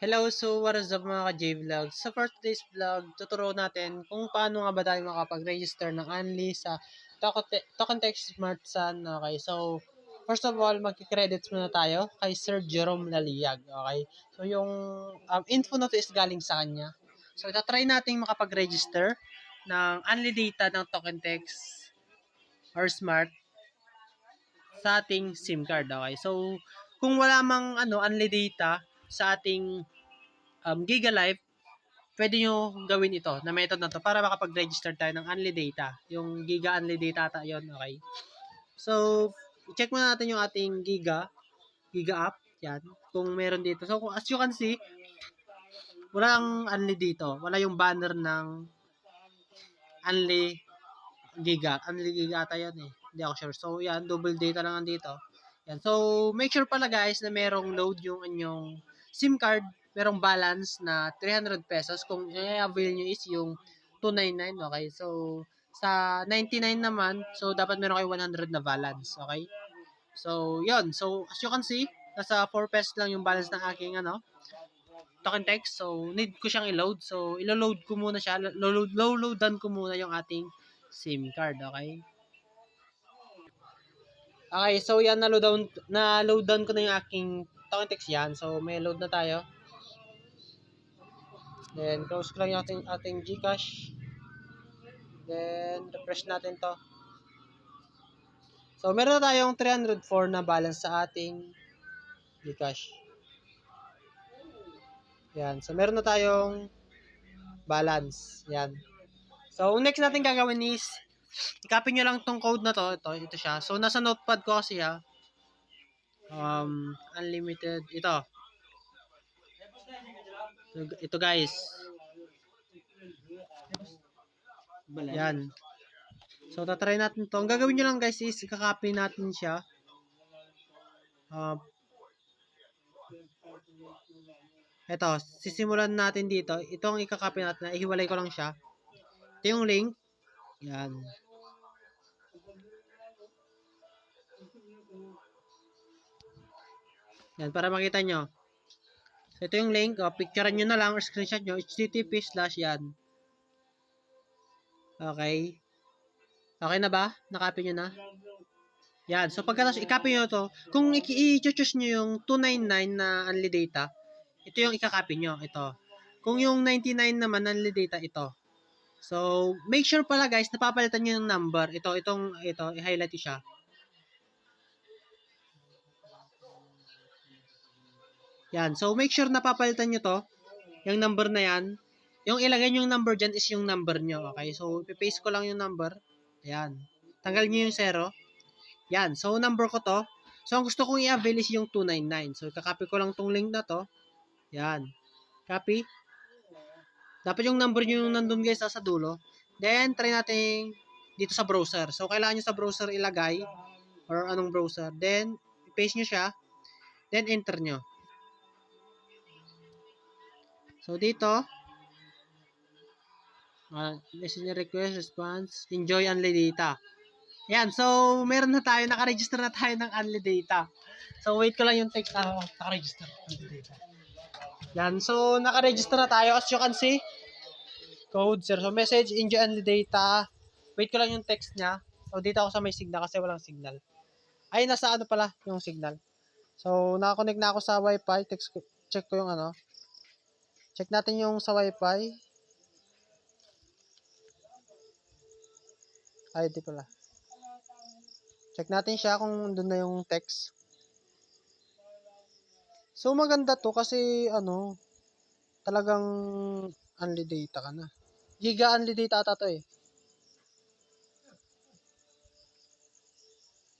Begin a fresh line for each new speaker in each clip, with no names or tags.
Hello, so what is up mga ka-J-Vlog? Sa for today's vlog, tuturo natin kung paano nga ba tayo makapag-register ng Anli sa Token- Tokentex Smart Sun. Okay, so first of all, magki-credits muna tayo kay Sir Jerome Laliag. Okay, so yung um, info na to is galing sa kanya. So itatry natin makapag-register ng Anli data ng Tokentex or Smart sa ating SIM card. Okay, so kung wala mang ano, Anli data sa ating um, Giga Life, pwede nyo gawin ito na method na to para makapag-register tayo ng Unli Data. Yung Giga Unli Data ata yun, okay? So, check muna natin yung ating Giga, Giga app, yan, kung meron dito. So, as you can see, walang Unli dito. Wala yung banner ng Unli Giga. Unli Giga ata yan eh. Hindi ako sure. So, yan, double data lang andito. Yan. So, make sure pala guys na merong load yung inyong SIM card, merong balance na 300 pesos. Kung i-avail nyo is yung 299, okay? So, sa 99 naman, so dapat meron kayo 100 na balance, okay? So, yon So, as you can see, nasa 4 pesos lang yung balance ng aking ano, token text. So, need ko siyang i-load. So, ilo-load ko muna siya. Load, load-loadan ko muna yung ating SIM card, okay? Okay, so yan, na-load down, na-load down ko na yung aking token text yan. So, may load na tayo. Then, close ko lang yung ating, ating Gcash. Then, refresh natin to. So, meron na tayong 304 na balance sa ating Gcash. Yan. So, meron na tayong balance. Yan. So, next natin gagawin is, i-copy nyo lang tong code na to. Ito, ito siya. So, nasa notepad ko kasi ha. Um, unlimited. Ito. Ito- guys. Yan. So, tatry natin to. Ang gagawin nyo lang guys is, kakopy natin siya. Uh, ito, sisimulan natin dito. Ito ang ikakopy natin. Ihiwalay ko lang siya. Ito yung link. Yan. Yan, para makita nyo. So, ito yung link. O, picturean nyo na lang or screenshot nyo. http slash yan. Okay. Okay na ba? Nakopy nyo na? Yan. So, pagkatapos i-copy nyo to, kung i-choose nyo yung 299 na unli data, ito yung ikakopy nyo. Ito. Kung yung 99 naman unli data, ito. So, make sure pala guys, napapalitan nyo yung number. Ito, itong, ito, i-highlight siya. Yan. So, make sure napapalitan nyo to. Yung number na yan. Yung ilagay yung number dyan is yung number nyo. Okay? So, ipaste ko lang yung number. Ayan. Tanggal nyo yung zero. Yan. So, number ko to. So, ang gusto kong i-avail is yung 299. So, kakopy ko lang tong link na to. Yan. Copy. Dapat yung number nyo yung nandun guys sa dulo. Then, try natin dito sa browser. So, kailangan nyo sa browser ilagay or anong browser. Then, paste nyo siya. Then, enter nyo. So, dito, uh, listener request, response, enjoy unli data. Yan, so, meron na tayo, nakaregister na tayo ng unli data. So, wait ko lang yung text na oh, nakaregister. Unli data. Yan, so, nakaregister na tayo. As you can see, code, sir. So, message, enjoy unli data. Wait ko lang yung text niya. So, dito ako sa may signal kasi walang signal. Ay, nasa ano pala yung signal. So, nakakonect na ako sa wifi. Text ko, check ko yung ano. Check natin yung sa wifi. Ay, di pala. Check natin siya kung doon na yung text. So, maganda to kasi, ano, talagang unli data ka na. Giga unli data ata to eh.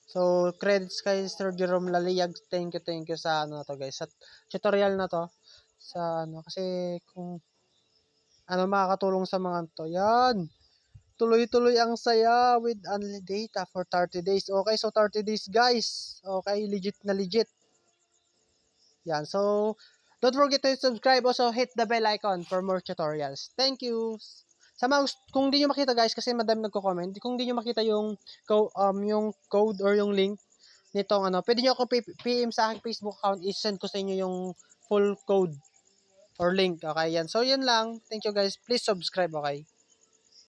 So, credits kay Sir Jerome Laliag. Thank you, thank you sa ano na to guys. Sa tutorial na to. Sa ano, kasi kung ano makakatulong sa mga to. Yan. Tuloy-tuloy ang saya with unli data for 30 days. Okay, so 30 days guys. Okay, legit na legit. Yan, so don't forget to subscribe. Also, hit the bell icon for more tutorials. Thank you. Sa mga, kung di nyo makita guys, kasi madami nagko-comment, kung di nyo makita yung, um, yung code or yung link nitong ano, pwede nyo ako PM sa aking Facebook account, i-send ko sa inyo yung full code or link. Okay, yan. So, yan lang. Thank you guys. Please subscribe, okay?